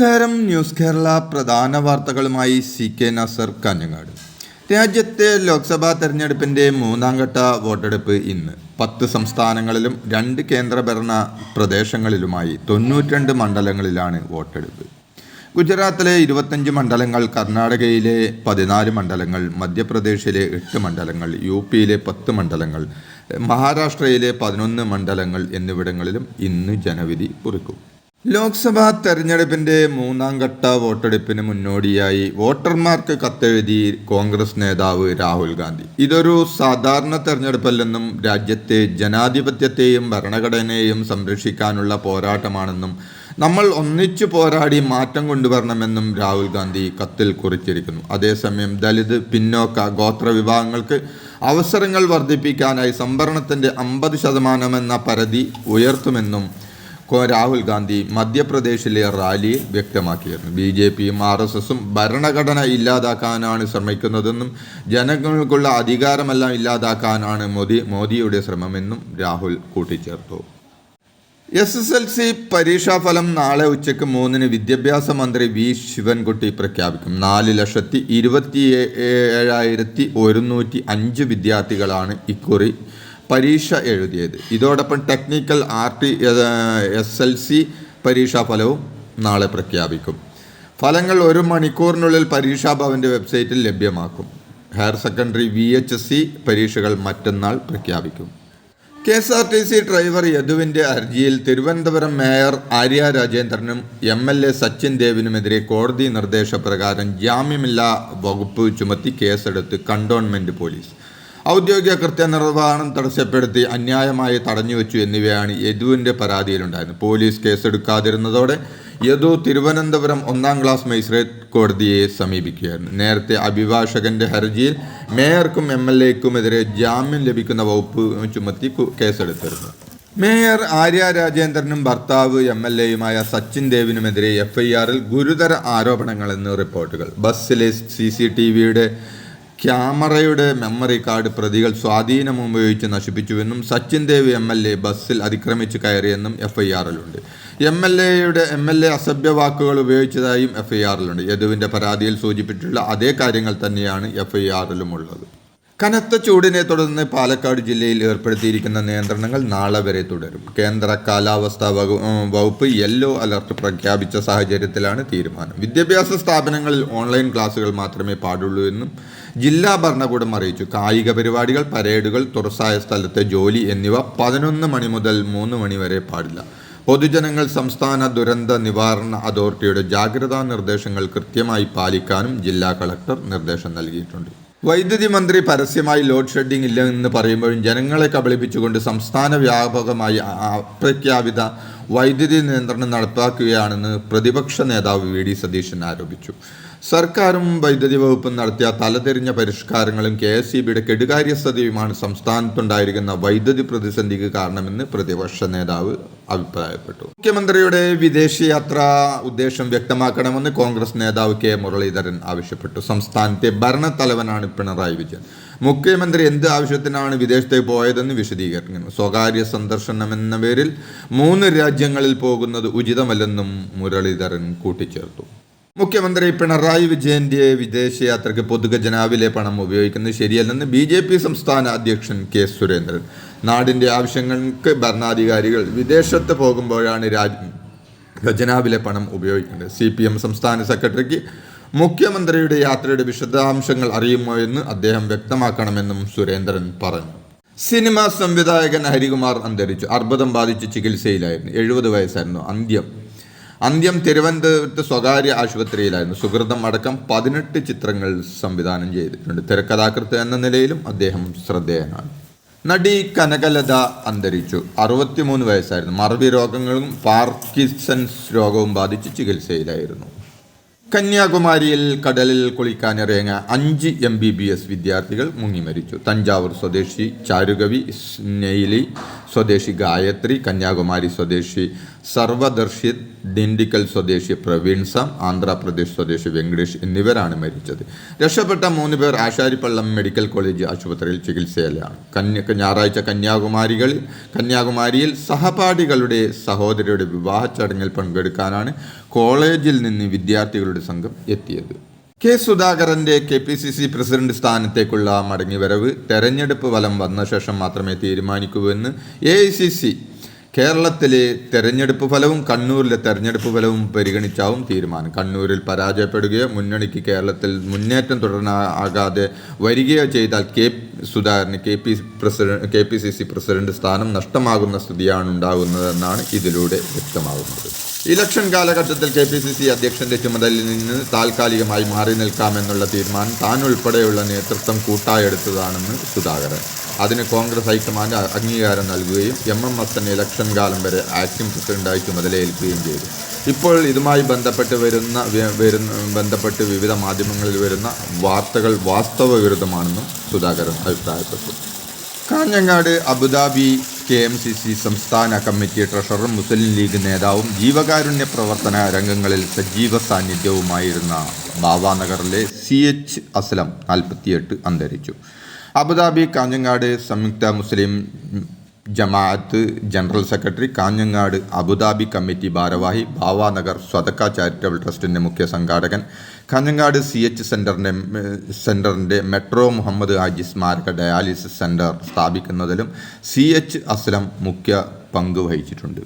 നമസ്കാരം. ന്യൂസ് കേരള പ്രധാന വാർത്തകളുമായി സി കെ നസർ കാഞ്ഞങ്ങാട്. രാജ്യത്തെ ലോക്സഭാ തെരഞ്ഞെടുപ്പിന്റെ മൂന്നാം ഘട്ട വോട്ടെടുപ്പ് ഇന്ന്. പത്ത് സംസ്ഥാനങ്ങളിലും രണ്ട് കേന്ദ്രഭരണ പ്രദേശങ്ങളിലുമായി തൊണ്ണൂറ്റിരണ്ട് മണ്ഡലങ്ങളിലാണ് വോട്ടെടുപ്പ്. ഗുജറാത്തിലെ ഇരുപത്തഞ്ച് മണ്ഡലങ്ങൾ കർണാടകയിലെ പതിനാല് മണ്ഡലങ്ങൾ മധ്യപ്രദേശിലെ എട്ട് മണ്ഡലങ്ങൾ യു പിയിലെ പത്ത് മണ്ഡലങ്ങൾ മഹാരാഷ്ട്രയിലെ പതിനൊന്ന് മണ്ഡലങ്ങൾ എന്നിവിടങ്ങളിലും ഇന്ന് ജനവിധി കുറിക്കും. ലോക്സഭാ തെരഞ്ഞെടുപ്പിന്റെ മൂന്നാം ഘട്ട വോട്ടെടുപ്പിന് മുന്നോടിയായി വോട്ടർമാർക്ക് കത്തെഴുതി കോൺഗ്രസ് നേതാവ് രാഹുൽ ഗാന്ധി. ഇതൊരു സാധാരണ തെരഞ്ഞെടുപ്പല്ലെന്നും രാജ്യത്തെ ജനാധിപത്യത്തെയും ഭരണഘടനയെയും സംരക്ഷിക്കാനുള്ള പോരാട്ടമാണെന്നും നമ്മൾ ഒന്നിച്ചു പോരാടി മാറ്റം കൊണ്ടുവരണമെന്നും രാഹുൽ ഗാന്ധി കത്തിൽ കുറിച്ചിരിക്കുന്നു. അതേസമയം ദലിത് പിന്നോക്ക ഗോത്ര വിഭാഗങ്ങൾക്ക് അവസരങ്ങൾ വർദ്ധിപ്പിക്കാനായി സംവരണത്തിന്റെ അമ്പത് ശതമാനമെന്ന പരിധി ഉയർത്തുമെന്നും രാഹുൽ ഗാന്ധി മധ്യപ്രദേശിലെ റാലിയിൽ വ്യക്തമാക്കിയിരുന്നു. ബി ജെ പിയും ആർ എസ് എസും ഭരണഘടന ഇല്ലാതാക്കാനാണ് ശ്രമിക്കുന്നതെന്നും ജനങ്ങൾക്കുള്ള അധികാരമെല്ലാം ഇല്ലാതാക്കാനാണ് മോദി മോദിയുടെ ശ്രമമെന്നും രാഹുൽ കൂട്ടിച്ചേർത്തു. എസ് എസ് എൽ സി പരീക്ഷാഫലം നാളെ ഉച്ചയ്ക്ക് മൂന്നിന് വിദ്യാഭ്യാസ മന്ത്രി വി ശിവൻകുട്ടി പ്രഖ്യാപിക്കും. നാല് ലക്ഷത്തി ഇരുപത്തി ഏഴായിരത്തി ഒരുന്നൂറ്റി അഞ്ച് വിദ്യാർത്ഥികളാണ് ഇക്കുറി പരീക്ഷ എഴുതിയത്. ഇതോടൊപ്പം technical R T S L C പരീക്ഷാഫലവും നാളെ പ്രഖ്യാപിക്കും. ഫലങ്ങൾ ഒരു മണിക്കൂറിനുള്ളിൽ പരീക്ഷാഭവന്റെ വെബ്സൈറ്റിൽ ലഭ്യമാക്കും. Higher secondary V H S C പരീക്ഷകൾ മറ്റന്നാൾ പ്രഖ്യാപിക്കും. K S R T C driver യദുവിന്റെ ഹർജിയിൽ തിരുവനന്തപുരം മേയർ ആര്യ രാജേന്ദ്രനും എം എൽ എ സച്ചിൻ ദേവിനുമെതിരെ കോടതി നിർദ്ദേശപ്രകാരം ജാമ്യമില്ലാ വകുപ്പ് ചുമത്തി കേസെടുത്ത് കണ്ടോൺമെന്റ് പോലീസ്. ഔദ്യോഗിക കൃത്യനിർവഹണം തടസ്സപ്പെടുത്തി അന്യായമായി തടഞ്ഞുവെച്ചു എന്നിവയാണ് യദുവിന്റെ പരാതിയിലുണ്ടായിരുന്നത്. പോലീസ് കേസെടുക്കാതിരുന്നതോടെ യദു തിരുവനന്തപുരം ഒന്നാം ക്ലാസ് മജിസ്ട്രേറ്റ് കോടതിയെ സമീപിക്കുകയായിരുന്നു. നേരത്തെ അഭിഭാഷകന്റെ ഹർജിയിൽ മേയർക്കും എം എൽ എക്കുമെതിരെ ജാമ്യം ലഭിക്കുന്ന വകുപ്പ് ചുമത്തി കേസെടുത്തിരുന്നു. മേയർ ആര്യ രാജേന്ദ്രനും ഭർത്താവ് എം എൽ എയുമായ സച്ചിൻ ദേവിനുമെതിരെ എഫ് ഐ ആറിൽ ഗുരുതര ആരോപണങ്ങളെന്ന് റിപ്പോർട്ടുകൾ. ബസ്സിലെ സി സി ടി വിയുടെ ക്യാമറയുടെ മെമ്മറി കാർഡ് പ്രതികൾ സ്വാധീനം ഉപയോഗിച്ച് നശിപ്പിച്ചുവെന്നും Sachin Dev M L A ബസ്സിൽ അതിക്രമിച്ച് കയറിയെന്നും എഫ് ഐ ആറിലുണ്ട് എം എൽ എയുടെ എം എൽ എ അസഭ്യ വാക്കുകൾ ഉപയോഗിച്ചതായും എഫ് ഐ ആറിലുണ്ട് യദുവിന്റെ പരാതിയിൽ സൂചിപ്പിച്ചിട്ടുള്ള അതേ കാര്യങ്ങൾ തന്നെയാണ് എഫ് ഐ ആറിലുമുള്ളത് കനത്ത ചൂടിനെ തുടർന്ന് പാലക്കാട് ജില്ലയിൽ ഏർപ്പെടുത്തിയിരിക്കുന്ന നിയന്ത്രണങ്ങൾ നാളെ വരെ തുടരും. കേന്ദ്ര കാലാവസ്ഥാ വകുപ്പ് യെല്ലോ അലർട്ട് പ്രഖ്യാപിച്ച സാഹചര്യത്തിലാണ് തീരുമാനം. വിദ്യാഭ്യാസ സ്ഥാപനങ്ങളിൽ ഓൺലൈൻ ക്ലാസുകൾ മാത്രമേ പാടുള്ളൂ എന്നും ജില്ലാ ഭരണകൂടം അറിയിച്ചു. കായിക പരിപാടികൾ പരേഡുകൾ തുറസായ സ്ഥലത്തെ ജോലി എന്നിവ പതിനൊന്ന് മണി മുതൽ മൂന്ന് മണി വരെ പാടില്ല. പൊതുജനങ്ങൾ സംസ്ഥാന ദുരന്ത നിവാരണ അതോറിറ്റിയുടെ ജാഗ്രതാ നിർദ്ദേശങ്ങൾ കൃത്യമായി പാലിക്കാനും ജില്ലാ കളക്ടർ നിർദ്ദേശം നൽകിയിട്ടുണ്ട്. വൈദ്യുതി മന്ത്രി പരസ്യമായി ലോഡ് ഷെഡിംഗ് ഇല്ല എന്ന് പറയുമ്പോഴും ജനങ്ങളെ കബളിപ്പിച്ചുകൊണ്ട് സംസ്ഥാന വ്യാപകമായി അപ്രഖ്യാപിത വൈദ്യുതി നിയന്ത്രണം നടപ്പാക്കുകയാണെന്ന് പ്രതിപക്ഷ നേതാവ് വി ഡി സതീശൻ ആരോപിച്ചു. സർക്കാരും വൈദ്യുതി വകുപ്പും നടത്തിയ തലതിരിഞ്ഞ പരിഷ്കാരങ്ങളും കെ എസ് ഇ ബിയുടെ കെടുകാര്യസ്ഥതയുമാണ് സംസ്ഥാനത്തുണ്ടായിരിക്കുന്ന വൈദ്യുതി പ്രതിസന്ധിക്ക് കാരണമെന്ന് പ്രതിപക്ഷ നേതാവ് അഭിപ്രായപ്പെട്ടു. മുഖ്യമന്ത്രിയുടെ വിദേശയാത്ര ഉദ്ദേശം വ്യക്തമാക്കണമെന്ന് കോൺഗ്രസ് നേതാവ് കെ മുരളീധരൻ ആവശ്യപ്പെട്ടു. സംസ്ഥാനത്തെ ഭരണത്തലവനാണ് പിണറായി വിജയൻ. മുഖ്യമന്ത്രി എന്ത് ആവശ്യത്തിനാണ് വിദേശത്തേക്ക് പോയതെന്ന് വിശദീകരിക്കുന്നു. സ്വകാര്യ സന്ദർശനം എന്ന പേരിൽ മൂന്ന് രാജ്യങ്ങളിൽ പോകുന്നത് ഉചിതമല്ലെന്നും മുരളീധരൻ കൂട്ടിച്ചേർത്തു. മുഖ്യമന്ത്രി പിണറായി വിജയന്റെ വിദേശയാത്രയ്ക്ക് പൊതുഖജനാവിലെ പണം ഉപയോഗിക്കുന്നത് ശരിയല്ലെന്ന് ബി ജെ പി സംസ്ഥാന അധ്യക്ഷൻ കെ സുരേന്ദ്രൻ. നാടിന്റെ ആവശ്യങ്ങൾക്ക് ഭരണാധികാരികൾ വിദേശത്ത് പോകുമ്പോഴാണ് രാജ് ഖജനാവിലെ പണം ഉപയോഗിക്കേണ്ടത് സി പി എം സംസ്ഥാന സെക്രട്ടറിക്ക് മുഖ്യമന്ത്രിയുടെ യാത്രയുടെ വിശദാംശങ്ങൾ അറിയുമോ എന്ന് അദ്ദേഹം വ്യക്തമാക്കണമെന്നും സുരേന്ദ്രൻ പറഞ്ഞു. സിനിമാ സംവിധായകൻ ഹരികുമാർ അന്തരിച്ചു. അർബുദം ബാധിച്ച് ചികിത്സയിലായിരുന്നു. എഴുപത് വയസ്സായിരുന്നു അന്ത്യം. അന്ത്യം തിരുവനന്തപുരത്ത് സ്വകാര്യ ആശുപത്രിയിലായിരുന്നു. സുഹൃതം അടക്കം പതിനെട്ട് ചിത്രങ്ങൾ സംവിധാനം ചെയ്തിട്ടുണ്ട്. തിരക്കഥാകൃത്ത് എന്ന നിലയിലും അദ്ദേഹം ശ്രദ്ധേയനാണ്. നടി കനകലത അന്തരിച്ചു. അറുപത്തിമൂന്ന് വയസ്സായിരുന്നു. മറവി രോഗങ്ങളും പാർക്കിൻസൺസ് രോഗവും ബാധിച്ച് ചികിത്സയിലായിരുന്നു. കന്യാകുമാരിയിൽ കടലിൽ കുളിക്കാൻ കുളിക്കാനിറങ്ങിയ അഞ്ച് എം ബി ബി എസ് വിദ്യാർത്ഥികൾ മുങ്ങി മരിച്ചു. തഞ്ചാവൂർ സ്വദേശി ചാരുകവി സ്നെയിലി സ്വദേശി ഗായത്രി കന്യാകുമാരി സ്വദേശി സർവദർശി ഡിൻഡിക്കൽ സ്വദേശി പ്രവീൺ സാം ആന്ധ്രാപ്രദേശ് സ്വദേശി വെങ്കടേഷ് എന്നിവരാണ് മരിച്ചത്. രക്ഷപ്പെട്ട മൂന്ന് പേർ ആശാരിപ്പള്ളം മെഡിക്കൽ കോളേജ് ആശുപത്രിയിൽ ചികിത്സയിലാണ്. കന്യ ഞായറാഴ്ച കന്യാകുമാരികൾ കന്യാകുമാരിയിൽ സഹപാഠികളുടെ സഹോദരിയുടെ വിവാഹ ചടങ്ങിൽ പങ്കെടുക്കാനാണ് കോളേജിൽ നിന്ന് വിദ്യാർത്ഥികളുടെ സംഘം എത്തിയത്. കെ സുധാകരന്റെ K P C C president സ്ഥാനത്തേക്കുള്ള മടങ്ങിവരവ് തെരഞ്ഞെടുപ്പ് ഫലം വന്ന ശേഷം മാത്രമേ തീരുമാനിക്കൂവെന്ന് എ ഐ സി സി കേരളത്തിലെ തെരഞ്ഞെടുപ്പ് ഫലവും കണ്ണൂരിലെ തെരഞ്ഞെടുപ്പ് ഫലവും പരിഗണിച്ചാവും തീരുമാനം. കണ്ണൂരിൽ പരാജയപ്പെടുകയോ മുന്നണിക്ക് കേരളത്തിൽ മുന്നേറ്റം തുടരാനാകാതെ വരികയോ ചെയ്താൽ കെ സുധാകരന് K P president K P C C president സ്ഥാനം നഷ്ടമാകുന്ന സ്ഥിതിയാണ് ഉണ്ടാകുന്നതെന്നാണ് ഇതിലൂടെ വ്യക്തമാകുന്നത്. ഇലക്ഷൻ കാലഘട്ടത്തിൽ കെ പി സി സി അധ്യക്ഷന്റെ ചുമതലയിൽ നിന്ന് താൽക്കാലികമായി മാറി നിൽക്കാമെന്നുള്ള തീരുമാനം താൻ ഉൾപ്പെടെയുള്ള നേതൃത്വം കൂട്ടായെടുത്തതാണെന്ന് സുധാകരൻ. അതിന് കോൺഗ്രസ് ഹൈക്കമാൻഡ് അംഗീകാരം നൽകുകയും എം എം ഹസൻ ഇലക്ഷൻ കാലം വരെ ആക്ടിംഗ് പ്രസിഡന്റായി ചുമതലയേൽക്കുകയും ചെയ്തു. ഇപ്പോൾ ഇതുമായി ബന്ധപ്പെട്ട് വരുന്ന വരുന്ന ബന്ധപ്പെട്ട് വിവിധ മാധ്യമങ്ങളിൽ വരുന്ന വാർത്തകൾ വാസ്തവ വിരുദ്ധമാണെന്നും സുധാകരൻ അഭിപ്രായപ്പെട്ടു. Kanhangad Abu Dhabi K M C C സംസ്ഥാന കമ്മിറ്റി ട്രഷററും മുസ്ലിം ലീഗ് നേതാവും ജീവകാരുണ്യ പ്രവർത്തന രംഗങ്ങളിൽ സജീവ സാന്നിധ്യവുമായിരുന്ന ബാവാനഗറിലെ സി എച്ച് അസ്ലം നാൽപ്പത്തിയെട്ട് അന്തരിച്ചു. അബുദാബി കാഞ്ഞങ്ങാട് സംയുക്ത Muslim Jamaat general secretary Kanhangad Abu Dhabi committee ഭാരവാഹി ഭാവാനഗർ സ്വതക്ക ചാരിറ്റബിൾ ട്രസ്റ്റിന്റെ മുഖ്യ സംഘാടകൻ. കാഞ്ഞങ്ങാട് സി എച്ച് സെന്ററിന്റെ സെന്ററിന്റെ മെട്രോ മുഹമ്മദ് ഹാജി സ്മാരക ഡയാലിസിസ് സെന്റർ സ്ഥാപിക്കുന്നതിലും സി എച്ച് അസ്ലം മുഖ്യ പങ്ക് വഹിച്ചിട്ടുണ്ട്.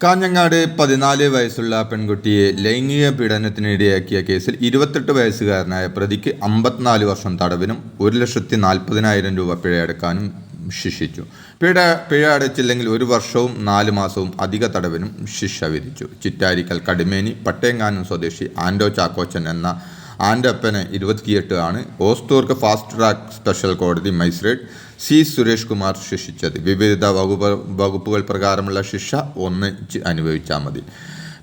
കാഞ്ഞങ്ങാട് പതിനാല് വയസ്സുള്ള പെൺകുട്ടിയെ ലൈംഗിക പീഡനത്തിനിടയാക്കിയ കേസിൽ ഇരുപത്തെട്ട് വയസ്സുകാരനായ പ്രതിക്ക് അമ്പത്തിനാല് വർഷം തടവിനും ഒരു ലക്ഷത്തി നാൽപ്പതിനായിരം രൂപ പിഴയടക്കാനും ശിക്ഷിച്ചു. പിഴ പിഴ അടച്ചില്ലെങ്കിൽ ഒരു വർഷവും നാല് മാസവും അധിക തടവിനും ശിക്ഷ വിധിച്ചു. ചിറ്റാരിക്കൽ കടിമേനി പട്ടേങ്ങാനം സ്വദേശി ആൻഡോ ചാക്കോച്ചൻ എന്ന ആന്റപ്പന് ഇരുപത്തിയെട്ട് ആണ് ഓസ്തൂർക്ക് ഫാസ്റ്റ് ട്രാക്ക് സ്പെഷ്യൽ കോടതി മജിസ്ട്രേറ്റ് സി സുരേഷ് കുമാർ ശിക്ഷിച്ചത്. വിവിധ വകുപ്പ് വകുപ്പുകൾ പ്രകാരമുള്ള ശിക്ഷ ഒന്ന് അനുഭവിച്ചാൽ മതി.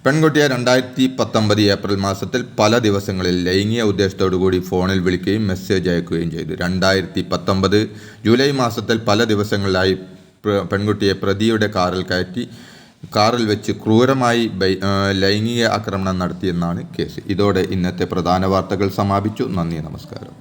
പെൺകുട്ടിയെ രണ്ടായിരത്തി പത്തൊമ്പത് ഏപ്രിൽ മാസത്തിൽ പല ദിവസങ്ങളിൽ ലൈംഗിക ഉദ്ദേശത്തോടു കൂടി ഫോണിൽ വിളിക്കുകയും മെസ്സേജ് അയക്കുകയും ചെയ്തു. രണ്ടായിരത്തി പത്തൊമ്പത് ജൂലൈ മാസത്തിൽ പല ദിവസങ്ങളിലായി പെൺകുട്ടിയെ പ്രതിയുടെ കാറിൽ കയറ്റി കാറിൽ വെച്ച് ക്രൂരമായി ലൈംഗിക ആക്രമണം നടത്തിയെന്നാണ് കേസ്. ഇതോടെ ഇന്നത്തെ പ്രധാന വാർത്തകൾ സമാപിച്ചു. നന്ദി നമസ്കാരം.